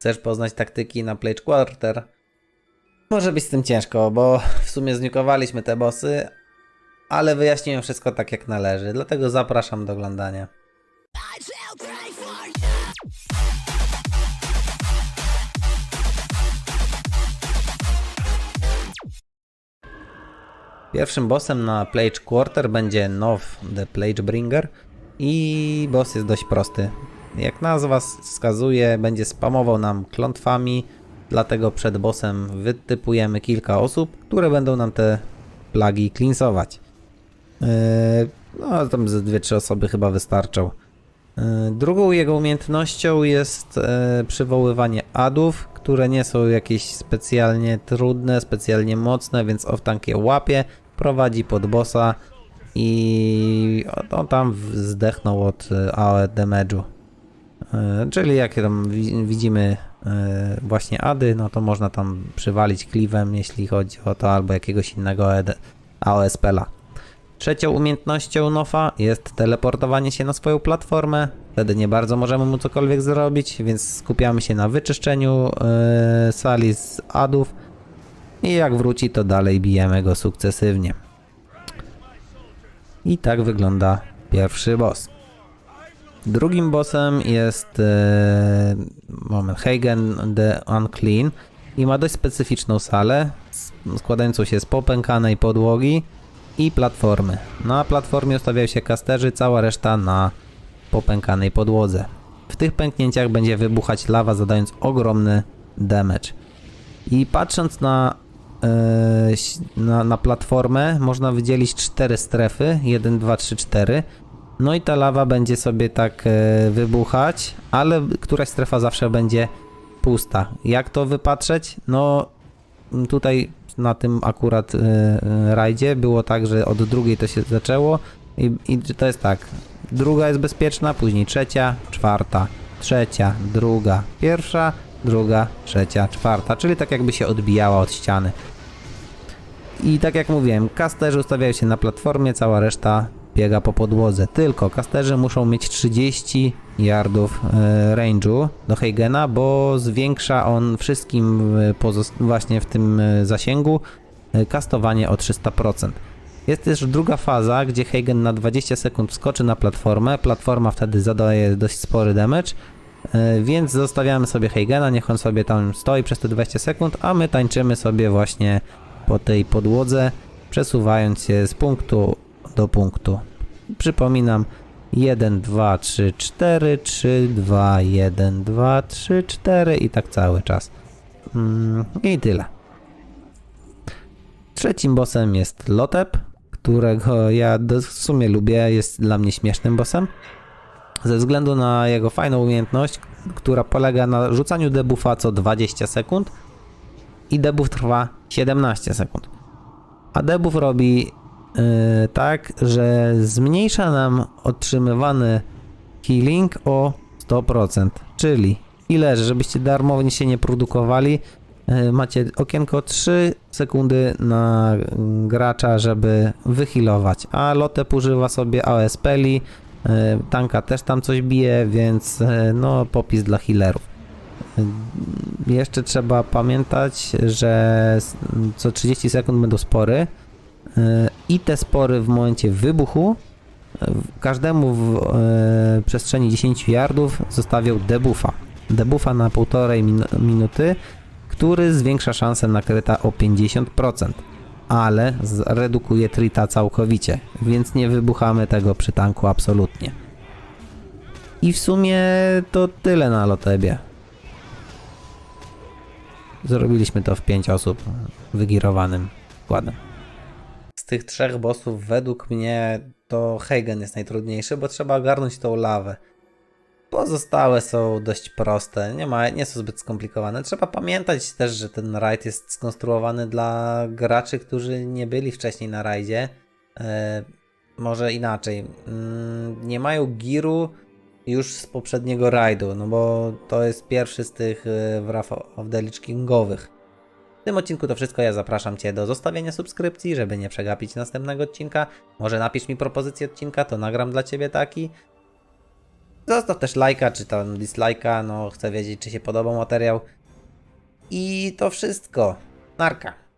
chcesz poznać taktyki na Plage Quarter, może być z tym ciężko, bo w sumie zniukowaliśmy te bossy, ale wyjaśniłem wszystko tak jak należy, dlatego zapraszam do oglądania. Pierwszym bossem na Plage Quarter będzie Now the Plage Bringer i boss jest dość prosty. Jak nazwa wskazuje, będzie spamował nam klątwami, dlatego przed bossem wytypujemy kilka osób, które będą nam te plagi cleansować. Yy, no, tam ze dwie, trzy osoby chyba wystarczą. Yy, Drugą jego umiejętnością jest e, przywoływanie adów, które nie są jakieś specjalnie trudne, specjalnie mocne, więc off-tank je łapie, prowadzi pod bossa i on tam zdechnął od AOE damage'u. E, Czyli jak tam wi- widzimy e, właśnie ady, no to można tam przywalić kliwem, jeśli chodzi o to, albo jakiegoś innego ED AOE spela. Trzecią umiejętnością Nofa jest teleportowanie się na swoją platformę. Wtedy nie bardzo możemy mu cokolwiek zrobić, więc skupiamy się na wyczyszczeniu e, sali z adów i jak wróci, to dalej bijemy go sukcesywnie. I tak wygląda pierwszy boss. Drugim bossem jest e, moment, Hagen the Unclean i ma dość specyficzną salę składającą się z popękanej podłogi i platformy. Na platformie ustawiają się kasterzy, cała reszta na popękanej podłodze. W tych pęknięciach będzie wybuchać lawa, zadając ogromny damage. I patrząc na, e, na, na platformę, można wydzielić cztery strefy: 1, 2, 3, 4. No i ta lawa będzie sobie tak e, wybuchać, ale któraś strefa zawsze będzie pusta. Jak to wypatrzeć? No tutaj na tym akurat e, e, rajdzie było tak, że od drugiej to się zaczęło i, i to jest tak. Druga jest bezpieczna, później trzecia, czwarta, trzecia, druga, pierwsza, druga, trzecia, czwarta, czyli tak jakby się odbijała od ściany. I tak jak mówiłem, kasterzy ustawiają się na platformie, cała reszta biega po podłodze. Tylko kasterzy muszą mieć 30 yardów e, range'u do Heigena, bo zwiększa on wszystkim e, właśnie w tym e, zasięgu kastowanie o 300%. Jest też druga faza, gdzie Heigen na 20 sekund wskoczy na platformę. Platforma wtedy zadaje dość spory damage, więc zostawiamy sobie Heigena, niech on sobie tam stoi przez te 20 sekund, a my tańczymy sobie właśnie po tej podłodze, przesuwając się z punktu do punktu. Przypominam 1, 2, 3, 4, 3, 2, 1, 2, 3, 4 i tak cały czas. Mm, I tyle. Trzecim bossem jest Lotep, którego ja w sumie lubię, jest dla mnie śmiesznym bossem. Ze względu na jego fajną umiejętność, która polega na rzucaniu debuffa co 20 sekund i debuff trwa 17 sekund. A debuff robi tak, że zmniejsza nam otrzymywany healing o 100%. Czyli ile, żebyście darmowo się nie produkowali, yy, macie okienko 3 sekundy na gracza, żeby wyhealować. A Lotep używa sobie AOS Peli, yy, tanka też tam coś bije, więc no popis dla healerów. Jeszcze trzeba pamiętać, że co 30 sekund będą spory i te spory w momencie wybuchu każdemu w yy, przestrzeni 10 yardów zostawią debuffa. Debuffa na półtorej min minuty, który zwiększa szansę na kryta o 50%, ale zredukuje trita całkowicie, więc nie wybuchamy tego przy tanku absolutnie. I w sumie to tyle na Lotebie. Zrobiliśmy to w 5 osób wygirowanym składem. Tych trzech bossów według mnie to Hagen jest najtrudniejszy, bo trzeba ogarnąć tą lawę. Pozostałe są dość proste, nie, ma, nie są zbyt skomplikowane. Trzeba pamiętać też, że ten rajd jest skonstruowany dla graczy, którzy nie byli wcześniej na rajdzie. E, może inaczej. Mm, nie mają giru już z poprzedniego rajdu, no bo to jest pierwszy z tych e, Wrath of the Lich Kingowych. W tym odcinku to wszystko. Ja zapraszam Cię do zostawienia subskrypcji, żeby nie przegapić następnego odcinka. Może napisz mi propozycję odcinka, to nagram dla Ciebie taki. Zostaw też lajka, czy tam dislajka, no chcę wiedzieć, czy się podobał materiał. I to wszystko. Narka.